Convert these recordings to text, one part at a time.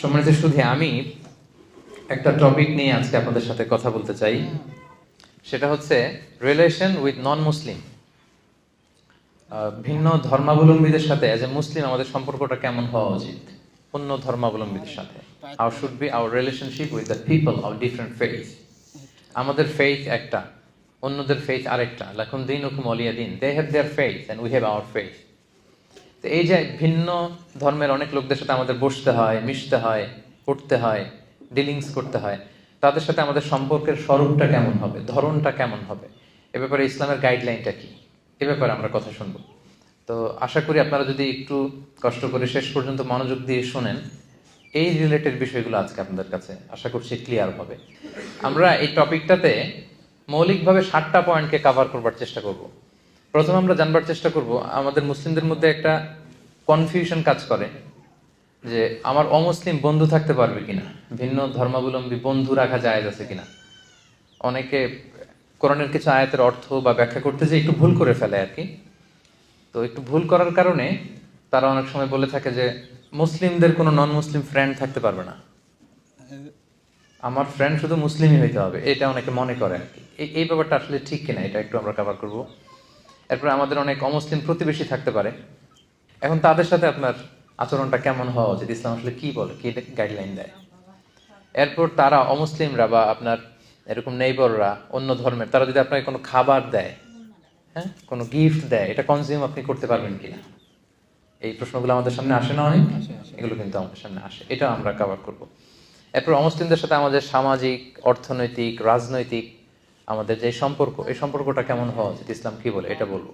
সম্মানিত শুধু আমি একটা টপিক নিয়ে আজকে আপনাদের সাথে কথা বলতে চাই। সেটা হচ্ছে রিলেশন উইথ নন মুসলিম ভিন্ন ধর্মাবলম্বীদের সাথে অ্যাজ এ মুসলিম আমাদের সম্পর্কটা কেমন হওয়া উচিত? অন্য ধর্মাবলম্বীদের সাথে। Our should be our relationship with the people of different faith আমাদের ফেথ একটা অন্যদের ফেথ আরেকটা। লাকুম দিন হুকুম অলিয়া দিন। They have their faith and we have our faith তো এই যে ভিন্ন ধর্মের অনেক লোকদের সাথে আমাদের বসতে হয়, মিশতে হয় উঠতে হয় ডিলিংস করতে হয়, তাদের সাথে আমাদের সম্পর্কের স্বরূপটা কেমন হবে, ধরনটা কেমন হবে, এ ব্যাপারে ইসলামের গাইডলাইনটা কি? এ ব্যাপারে আমরা কথা শুনব। তো আশা করি আপনারা যদি একটু কষ্ট করে শেষ পর্যন্ত মনোযোগ দিয়ে শোনেন, এই রিলেটেড বিষয়গুলো আজকে আপনাদের কাছে আশা করছি ক্লিয়ার হবে। আমরা এই টপিকটাতে মৌলিকভাবে ষাটটা পয়েন্টকে কভার করবার চেষ্টা করব। প্রথমে আমরা জানবার চেষ্টা করব, আমাদের মুসলিমদের মধ্যে একটা কনফিউশন কাজ করে যে আমার অমুসলিম বন্ধু থাকতে পারবে কিনা, ভিন্ন ধর্মাবলম্বী বন্ধু রাখা যায় আছে কিনা। অনেকে কোরআনের কিছু আয়াতের অর্থ বা ব্যাখ্যা করতে যে একটু ভুল করে ফেলে আর কি। তো একটু ভুল করার কারণে তারা অনেক সময় বলে থাকে যে, মুসলিমদের কোনো নন মুসলিম ফ্রেন্ড থাকতে পারবে না। আমার ফ্রেন্ড শুধু মুসলিমই হইতে হবে, এটা অনেকে মনে করে আর কি। এই ব্যাপারটা আসলে ঠিক কিনা, এটা একটু আমরা কভার করব। এরপর আমাদের অনেক অমুসলিম প্রতিবেশী থাকতে পারে। এখন তাদের সাথে আপনার আচরণটা কেমন হওয়া উচিত? ইসলাম আসলে কি বলে? কি গাইডলাইন দেয়? এরপর তারা অমুসলিমরা বা আপনার এরকম নেইবররা অন্য ধর্মের তারা যদি আপনাকে কোনো খাবার দেয় হ্যাঁ? কোনো গিফট দেয় এটা কনজিউম আপনি করতে পারবেন কিনা? এই প্রশ্নগুলো আমাদের সামনে আসে না অনেক? এগুলো কিন্তু আমাদের সামনে আসে। এটা আমরা কভার করব। এরপর অমুসলিমদের সাথে আমাদের সামাজিক অর্থনৈতিক রাজনৈতিক আমাদের যে সম্পর্ক, এই সম্পর্কটা কেমন হওয়া উচিত? ইসলাম কি বলে? এটা বলব।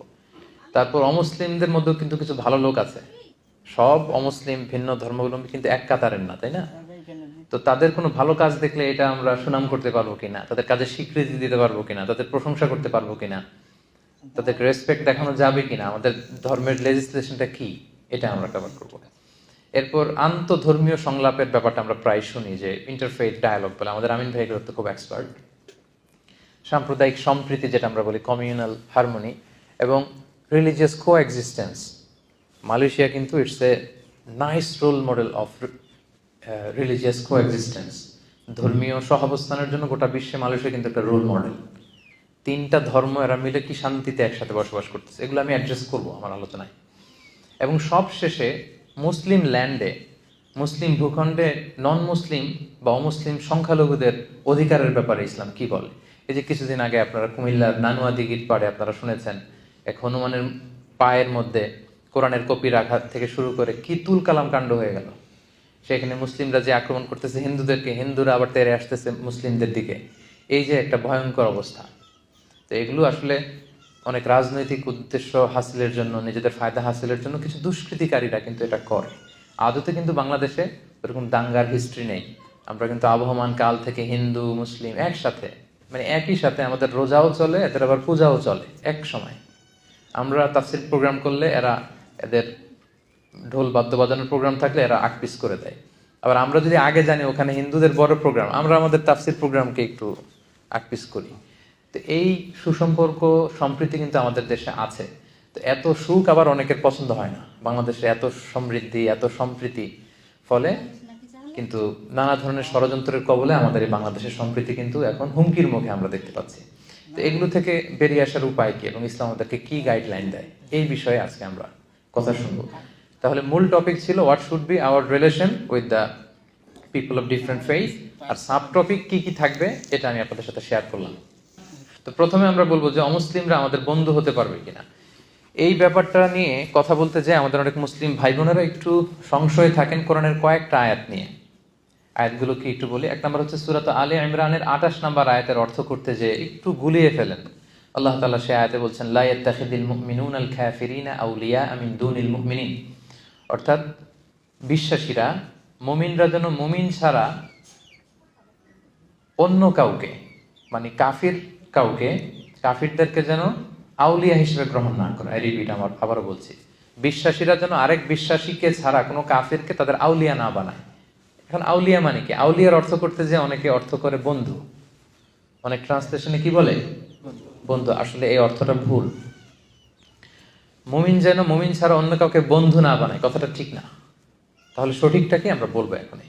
তারপর অমুসলিমদের মধ্যেও কিন্তু কিছু ভালো লোক আছে। সব অমুসলিম, ভিন্ন ধর্মাবলম্বী কিন্তু এক কাতারের না, তাই না? তো তাদের কোনো ভালো কাজ দেখলে এটা আমরা সুনাম করতে পারব কিনা? তাদের কাজে স্বীকৃতি দিতে পারব কিনা? তাদের প্রশংসা করতে পারব কিনা? তাদেরকে রেসপেক্ট দেখানো যাবে কিনা? আমাদের ধর্মের লেজিসলেশনটা কি? এটা আমরা কভার করব। এরপর আন্তধর্মীয় সংলাপের ব্যাপারটা আমরা প্রায় শুনি যে ইন্টারফেথ ডায়ালগ বলে। আমাদের আমিন ভাই এগুলোতে খুব এক্সপার্ট সাম্প্রদায়িক সম্প্রীতি, যেটা আমরা বলি কমিউনাল হারমোনি এবং রিলিজিয়াস কো এক্সিস্টেন্স মালয়েশিয়া কিন্তু it's a nice role model of religious coexistence ধর্মীয় সহাবস্থানের জন্য গোটা বিশ্বে মালয়েশিয়া কিন্তু একটা রোল মডেল তিনটা ধর্ম এরা মিলে কি শান্তিতে একসাথে বসবাস করতেছে, এগুলো আমি অ্যাড্রেস করব আমার আলোচনায়। এবং সব শেষে মুসলিম ল্যান্ডে মুসলিম ভূখণ্ডে নন মুসলিম বা অমুসলিম সংখ্যালঘুদের অধিকারের ব্যাপারে ইসলাম কি বলে? এই যে কিছুদিন আগে আপনারা কুমিল্লার নানুয়া দিঘির পাড়ে আপনারা শুনেছেন এক হনুমানের পায়ের মধ্যে কোরআনের কপি রাখা থেকে শুরু করে কি তুল কালাম কাণ্ড হয়ে গেল। সেখানে মুসলিমরা যে আক্রমণ করতেছে হিন্দুদেরকে হিন্দুরা আবার তেরে আসতেছে মুসলিমদের দিকে। এই যে একটা ভয়ঙ্কর অবস্থা। তো এগুলো আসলে অনেক রাজনৈতিক উদ্দেশ্য হাসিলের জন্য নিজেদের ফায়দা হাসিলের জন্য কিছু দুষ্কৃতিকারীরা কিন্তু এটা করে। আদতে কিন্তু বাংলাদেশে এরকম দাঙ্গার হিস্ট্রি নেই। আমরা কিন্তু আবহমান কাল থেকে হিন্দু মুসলিম একসাথে মানে একই সাথে আমাদের রোজাও চলে, এদের আবার পূজাও চলে, এক সময়। আমরা তাফসির প্রোগ্রাম করলে এরা এদের ঢোল বাদ্য বাজানোর প্রোগ্রাম থাকলে এরা আকপিস করে দেয়। আবার আমরা যদি আগে জানি ওখানে হিন্দুদের বড় প্রোগ্রাম, আমরা আমাদের তাফসির প্রোগ্রামকে একটু আকপিস করি। তো এই সুসম্পর্ক, সম্প্রীতি কিন্তু আমাদের দেশে আছে। তো এত সুখ আবার অনেকের পছন্দ হয় না। বাংলাদেশে এত সমৃদ্ধি, এত সম্প্রীতি। ফলে কিন্তু নানা ধরনের ষড়যন্ত্রের কবলে আমাদের এই বাংলাদেশের সম্প্রীতি কিন্তু এখন হুমকির মুখে আমরা দেখতে পাচ্ছি। তো এগুলো থেকে বেরিয়ে আসার উপায় কি এবং ইসলাম আমাদেরকে কি গাইডলাইন দেয়? এই বিষয়ে আজকে আমরা কথা শুনব। তাহলে মূল টপিক ছিল what should be our relation with the people of different faith R sub topic কি কি থাকবে এটা আমি আপনাদের সাথে শেয়ার করলাম। তো প্রথমে আমরা বলব যে অমুসলিমরা আমাদের বন্ধু হতে পারবে কিনা। এই ব্যাপারটা নিয়ে কথা বলতে যে আমাদের অনেক মুসলিম ভাই বোনেরা একটু সংশয়ে থাকেন কোরআনের কয়েকটা আয়াত নিয়ে। আয়াতগুলো কি একটু বলি। এক নম্বর হচ্ছে সুরাত আলে ইমরানের আঠাশ নম্বর আয়াতের অর্থ করতে যে একটু গুলিয়ে ফেলেন। আল্লাহ তালা সে আয়াতে বলছেন, লা ইয়াত্তাখিদিল মুমিনুন আল কাফিরিনা আউলিয়া মিন দুনিল মুমিনিন। অর্থাৎ বিশ্বাসীরা, মুমিনরা যেন মুমিন ছাড়া অন্য কাউকে মানে কাফির কাউকে, কাফিরদেরকে যেন আউলিয়া হিসেবে গ্রহণ না করে। এই রিপিট আমার আবারও বলছি। বিশ্বাসীরা যেন আরেক বিশ্বাসীকে ছাড়া কোনো কাফিরকে তাদের আউলিয়া না বানায়। এখন আউলিয়া মানে কি? আউলিয়ার অর্থ করতে যে অনেকে অর্থ করে বন্ধু। অনেক ট্রান্সলেশনে কি বলে? বন্ধু। আসলে এই অর্থটা ভুল। মুমিন যেন, মুমিন ছাড়া অন্য কাউকে বন্ধু না বানায়, কথাটা ঠিক না। তাহলে সঠিকটা কি আমরা বলব এখনই?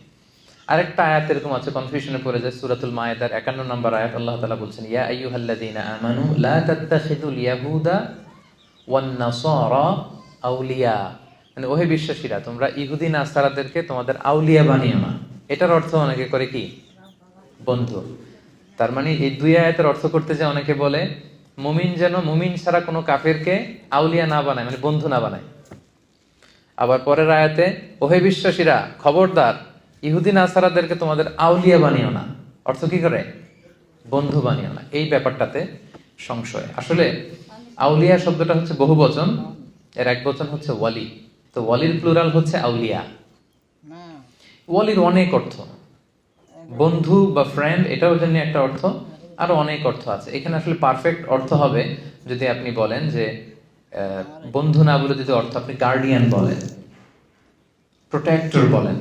আরেকটা আয়াত এরকম আছে কনফিউশনে পড়ে যায়, সুরাতুল মায়েদার একান্ন নম্বর আয়াত, আল্লাহ তালা বলছেন, ইয়া আইয়ুহাল্লাযীনা আমানু লা তাত্তাখিযুল ইয়াহুদা ওয়ান নাসারা আউলিয়া। মানে ওহে বিশ্বাসীরা, তোমরা ইহুদি নাসারাদেরকে তোমাদের আউলিয়া বানিও না এটার অর্থ অনেকে করে কি? বন্ধু। তার মানে এই দুই আয়াতের অর্থ করতে যে অনেকে বলে, মুমিন যেন মুমিন ছাড়া কোনো কাফেরকে আউলিয়া না বানায় মানে বন্ধু না বানায়। আবার পরের আয়াতে, ওহে বিশ্বাসীরা, খবরদার ইহুদিন আসারাদেরকে তোমাদের আউলিয়া বানিও না। অর্থ কি করে? বন্ধু বানিও না। এই ব্যাপারটাতে সংশয়। আসলে, আউলিয়া শব্দটা হচ্ছে বহু বচন এর এক বচন হচ্ছে ওয়ালি। তো ওয়ালির প্লুরাল হচ্ছে আউলিয়া। ওয়ালির অনেক অর্থ। বন্ধু বা ফ্রেন্ড এটাও জন্য একটা অর্থ। আরও অনেক অর্থ আছে। এখানে আসলে পারফেক্ট অর্থ হবে যদি আপনি বলেন যে বন্ধু না বলে যদি অর্থ আপনি গার্ডিয়ান বলেন প্রোটেক্টর বলেন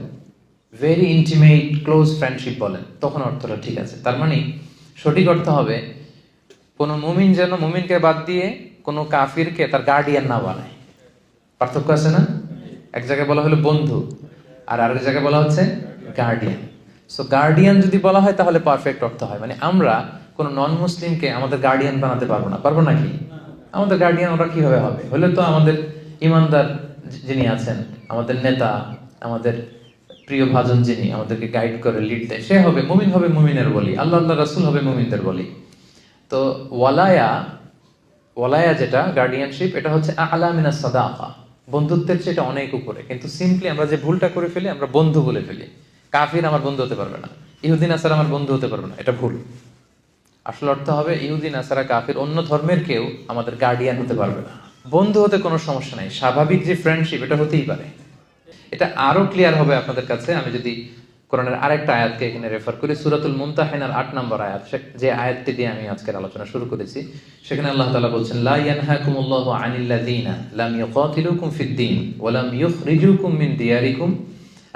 ভেরি ইন্টিমেট ক্লোজ ফ্রেন্ডশিপ বলেন তখন অর্থটা ঠিক আছে। তার মানে সঠিক অর্থ হবে কোনো মুমিন যেন মুমিনকে বাদ দিয়ে কোনো কাফিরকে তার গার্ডিয়ান না বানায়। পার্থক্য আছে না? এক জায়গায় বলা হলো বন্ধু, আর আরেক জায়গায় বলা হচ্ছে গার্ডিয়ান সো গার্ডিয়ান যদি বলা হয়, তাহলে পারফেক্ট অর্থ হয়। মানে আমরা কোনো নন মুসলিমকে আমাদের গার্ডিয়ান বানাতে পারব না। পারব নাকি? আমাদের গার্ডিয়ান ওরা কীভাবে হবে? হলে তো আমাদের ইমানদার যিনি আছেন, আমাদের নেতা, আমাদের প্রিয় ভাজন যিনি, আমাদেরকে গাইড করে লিড দেয়, সে হবে মুমিন হবে মুমিনের বলি। আল্লাহ আল্লাহ রাসুল হবে মুমিনদের বলি। তো ওয়ালায়া ওয়ালায়া যেটা গার্ডিয়ানশিপ এটা হচ্ছে আলামিনা সাদাকা। বন্ধুত্বের এটা অনেক উপরে। কিন্তু সিম্পলি আমরা যে ভুলটা করে ফেলি, আমরা বন্ধু বলে ফেলি। কাফির আমার বন্ধু হতে পারবে না। ইহুদিন আসার আমার বন্ধু হতে পারবে না। এটা ভুল। আসলে অর্থ হবে, ইহুদিন আসারা কাফির অন্য ধর্মের কেউ আমাদের গার্ডিয়ান হতে পারবে না। বন্ধু হতে কোনো সমস্যা নাই। স্বাভাবিক যে ফ্রেন্ডশিপ এটা হতেই পারে। এটা আরও ক্লিয়ার হবে আপনাদের কাছে। আমি যদি কোরআনের আরেকটা আয়াতকে এখানে রেফার করি, সুরাতুল মুমতাহিনার আট নম্বর আয়াত যে আয়াতটি দিয়ে আমি আজকের আলোচনা শুরু করেছি, সেখানে আল্লাহ তালা বলছেন, লা ইয়ানহাকুমুল্লাহু আনিল্লাযীনা লাম ইউকাতিলুকুম ফিদ-দীন ওয়া লাম ইখরিজুকুম মিন দিয়ারিকুম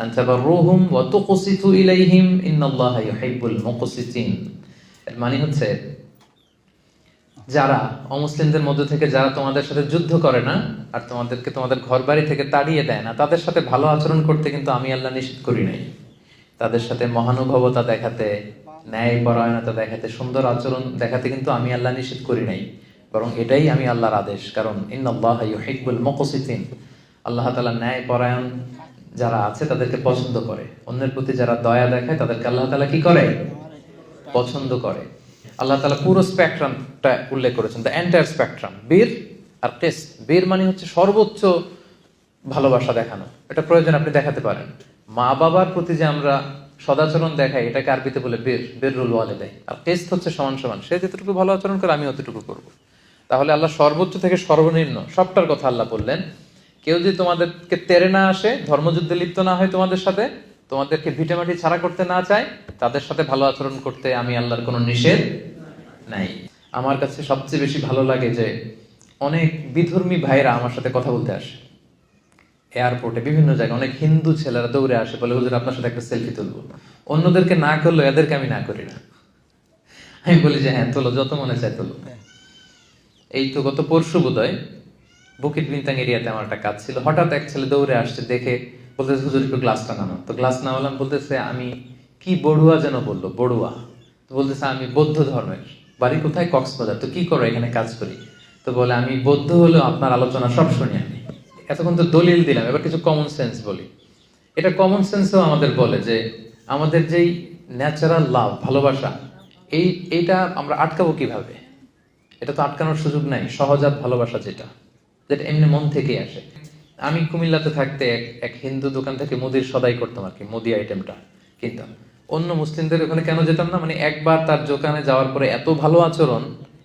আন তাবাররুহুম ওয়া তুকসিতু ইলাইহিম ইন্নাল্লাহা ইউহিব্বুল মুকসিতিন এর মানে হচ্ছে, যারা অমুসলিমদের মধ্যে থেকে যারা তোমাদের সাথে যুদ্ধ করে না আর তোমাদেরকে তোমাদের ঘর বাড়ি থেকে তাড়িয়ে দেয় না, তাদের সাথে ভালো আচরণ করতে কিন্তু আমি আল্লাহ নিষেধ করি নাই। তাদের সাথে মহানুভবতা দেখাতে ন্যায় পরায়ণতা দেখাতে, সুন্দর আচরণ দেখাতে কিন্তু আমি আল্লাহ নিষেধ করি নাই। বরং এটাই আমি আল্লাহর আদেশ। কারণ, ইন্নাল্লাহ ইউহিব্বুল মুকসিতিন। আল্লাহ তালা ন্যায় পরায়ণ যারা আছে, তাদেরকে পছন্দ করে। অন্যের প্রতি যারা দয়া দেখায়, তাদেরকে আল্লাহ তালা কি করে? পছন্দ করে। আল্লাহ তালা পুরো স্পেকট্রামটা উল্লেখ করেছেন। দ্য এন্টায়ার স্পেকট্রাম বীর আর টেস্ট বীর মানে হচ্ছে সর্বোচ্চ ভালোবাসা দেখানো। এটা প্রয়োজন আপনি দেখাতে পারেন। মা বাবার প্রতি যে আমরা সদাচরণ দেখাই, এটাকে আরবিতে বলে বের বীর রুল ওয়ালে দেয় আর টেস্ট হচ্ছে সমান সমান। সে যতটুকু ভালো আচরণ করে আমি অতটুকু করব। তাহলে আল্লাহ সর্বোচ্চ থেকে সর্বনিম্ন সবটার কথা আল্লাহ বললেন, কেউ যদি তোমাদেরকে তেরে না আসে, ধর্মযুদ্ধে লিপ্ত না হয় তোমাদের সাথে, তোমাদেরকে ভিটেমাটি ছাড়া করতে না চায়, তাদের সাথে ভালো আচরণ করতে আমি আল্লাহর কোনো নিষেধ নাই। আমার কাছে সবচেয়ে বেশি ভালো লাগে যে অনেক বিধর্মী ভাইরা আমার সাথে কথা বলতে আসে। এয়ারপোর্টে বিভিন্ন জায়গায় অনেক হিন্দু ছেলেরা দৌড়ে আসে বলে হুজুর আপনার সাথে একটা সেলফি তুলবো। অন্যদেরকে না করল এদেরকে আমি না করি না। আমি বলি যে হ্যাঁ তোলো যত মনে চায় তোলো। এই তো গত পরশু বোধহয় বুকিট বিনতাং এরিয়াতে আমার একটা কাজ ছিল। হঠাৎ এক ছেলে দৌড়ে আসছে দেখে বলতেছে হুজুর একটু গ্লাসটা নামানো তো গ্লাস নামালাম বলতেছে আমি কি বড়ুয়া যেন বলল? বড়ুয়া। তো বলতেছে আমি বৌদ্ধ ধর্মের। বাড়ি কোথায়? কক্সবাজার। তো কি করো এখানে কাজ করি? তো বলে আমি বৌদ্ধ হলেও আপনার আলোচনা সব শুনি আমি। এতক্ষণ তো দলিল দিলাম, এবার কিছু কমন সেন্স বলি। এটা কমন সেন্সও আমাদের বলে যে, আমাদের যেই ন্যাচারাল লাভ ভালোবাসা, এই, এইটা আমরা আটকাবো কীভাবে? এটা তো আটকানোর সুযোগ নাই, সহজাত ভালোবাসা যেটা যেটা এমনি মন থেকেই আসে। আমি কুমিল্লাতে থাকতে এক এক হিন্দু দোকান থেকে মুদির সদাই করতাম আর কি, মুদি আইটেমটা কিনতাম। অন্য মুসলিমদের ওখানে কেন যেতাম না? মানে একবার তার দোকানে যাওয়ার পরে এত ভালো আচরণ,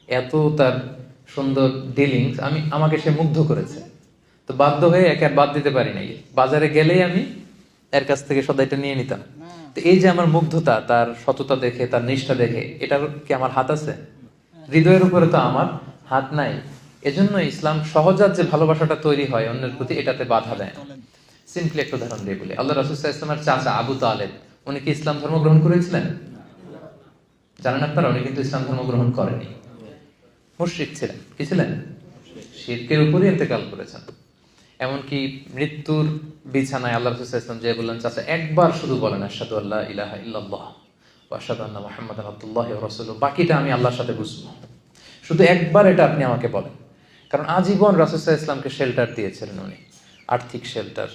এত তার সুন্দর ডিলিংস আমি, আমাকে সে মুগ্ধ করেছে। তো বাধ্য হয়ে একে আর বাদ দিতে পারি নাই। বাজারে গেলেই আমি এর কাছ থেকে সদাইটা নিয়ে নিতাম। তো এই যে আমার মুগ্ধতা, তার সততা দেখে, তার নিষ্ঠা দেখে, এটার কি আমার হাত আছে? হৃদয়ের উপরে তো আমার হাত নাই। এজন্য ইসলাম সহজাত যে ভালোবাসাটা তৈরি হয় অন্যের প্রতি, এটাতে বাধা দেয় সিম্পলি একটা উদাহরণ দিয়ে বলি। আল্লাহ রাসুল ইসলামের চাচা আবু তালেব, উনি কি ইসলাম ধর্ম গ্রহণ করেছিলেন? জানেন আপনারা, উনি কিন্তু ইসলাম ধর্ম গ্রহণ করেনি। মুশরিক ছিলেন। কি ছিলেন? শিরকের উপরই ইন্তেকাল করেছেন। এমনকি মৃত্যুর বিছানায় আল্লাহ রসুল ইসলাম যে বললেন, চাচা, একবার শুধু বলেন আসাদু আল্লাহ ইলাহা ইল্লাল্লাহ আসাদু আল্লাহ মোহাম্মদ আব্দুল্লাহ রসুল বাকিটা আমি আল্লাহর সাথে বুঝব। শুধু একবার এটা আপনি আমাকে বলেন। কারণ আজীবন রাসুসাহ ইসলামকে শেল্টার দিয়েছিলেন উনি। আর্থিক shelter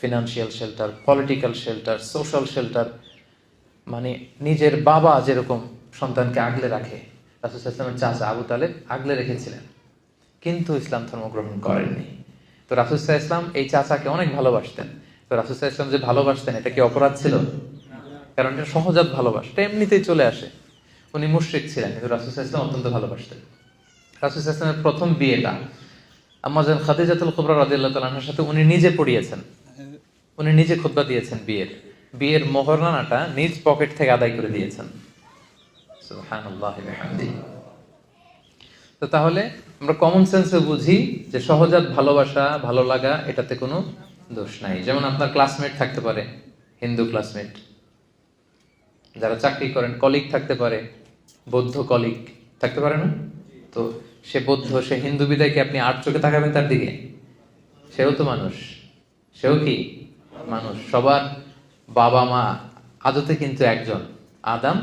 financial shelter political shelter social shelter মানে নিজের বাবা যেরকম সন্তানকে আগলে রাখে রাসুসাহ ইসলামের চাচা আবু তালেব আগলে রেখেছিলেন। কিন্তু ইসলাম ধর্ম গ্রহণ করেননি। তো রাসুসাহ ইসলাম এই চাচাকে অনেক ভালোবাসতেন। তো রাসুসাহ ইসলাম যে ভালোবাসতেন, এটা কি অপরাধ ছিল? কারণ এটা সহজাত ভালোবাসা। এটা এমনিতেই চলে আসে। উনি মুশ্রিক ছিলেন, কিন্তু রাসুসাহ ইসলাম অত্যন্ত ভালোবাসতেন। রাসুল ইসলামের প্রথম বিয়েটা আমাজন খাদিজাতুল কুবরা রাদিয়াল্লাহু তাআলার সাথে উনি নিজে পড়িয়েছেন। উনি নিজে খুতবা দিয়েছেন বিয়ের। বিয়ের মোহরানাটা নিজ পকেট থেকে আদায় করে দিয়েছেন। তো তাহলে আমরা কমন সেন্সে বুঝি যে সহজাত ভালোবাসা, ভালো লাগা, এটাতে কোনো দোষ নাই। যেমন আপনার ক্লাসমেট থাকতে পারে, হিন্দু ক্লাসমেট যারা চাকরি করেন কলিগ থাকতে পারে, বৌদ্ধ কলিগ থাকতে পারে না? তো সে বৌদ্ধ, সে হিন্দু বিদায় কি আপনি আট চোখে তাকাবেন তার দিকে? সেও তো মানুষ। সেও কি? মানুষ। সবার বাবা মা আদতে কিন্তু একজন, আদাম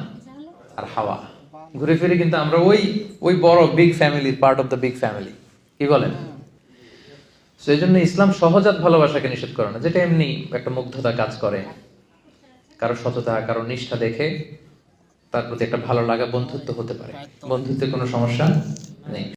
আর হাওয়া। ঘুরে ফিরে কিন্তু আমরা ওই ওই বড় big family part of the big family কি বলেন? সেই জন্য ইসলাম সহজাত ভালোবাসাকে নিষেধ করে না। যেটা এমনি একটা মুগ্ধতা কাজ করে। কারও সততা কারও নিষ্ঠা দেখে তার প্রতি একটা ভালো লাগা বন্ধুত্ব হতে পারে। বন্ধুত্বের কোনো সমস্যা নেই।